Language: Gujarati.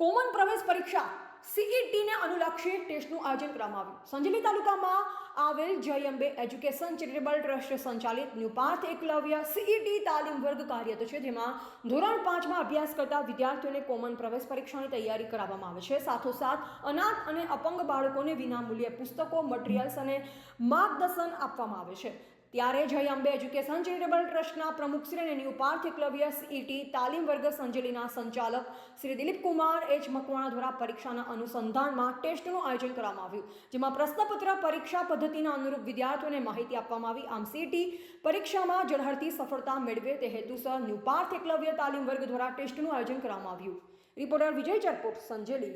કોમન પ્રવેશ પરીક્ષા સીઈટીને અનુલક્ષી ટેસ્ટનું આયોજન કરવામાં આવ્યું. સંજેલી તાલુકામાં આવેલ જય અંબે એજ્યુકેશન ચેરિટેબલ ટ્રસ્ટ સંચાલિત ન્યુપાર્થ એકલવ્ય સીઈટી તાલીમ વર્ગ કાર્યરત છે, જેમાં ધોરણ પાંચમાં અભ્યાસ કરતા વિદ્યાર્થીઓને કોમન પ્રવેશ પરીક્ષાની તૈયારી કરાવવામાં આવે છે. સાથોસાથ, અનાથ અને અપંગ બાળકોને વિનામૂલ્યે પુસ્તકો, મટીરિયલ્સ અને માર્ગદર્શન આપવામાં આવે છે. ત્યારે જય અંબે એજ્યુકેશન ચેરિટેબલ ટ્રસ્ટના પ્રમુખ શ્રી અને ન્યૂ પાર્થ એકલવ્ય સીઈટી તાલીમ વર્ગ સંજેલીના સંચાલક શ્રી દિલીપ કુમાર એચ મકવાણા દ્વારા પરીક્ષાના અનુસંધાનમાં ટેસ્ટનું આયોજન કરવામાં આવ્યું, જેમાં પ્રશ્નપત્ર, પરીક્ષા પદ્ધતિના અનુરૂપ વિદ્યાર્થીઓને માહિતી આપવામાં આવી. આમ સીટી પરીક્ષામાં ઝળહળતી સફળતા મેળવે તે હેતુસર ન્યૂ પાર્થ એકલવ્ય તાલીમ વર્ગ દ્વારા ટેસ્ટનું આયોજન કરવામાં આવ્યું. રિપોર્ટર વિજય ચરપોટ સંજેલી.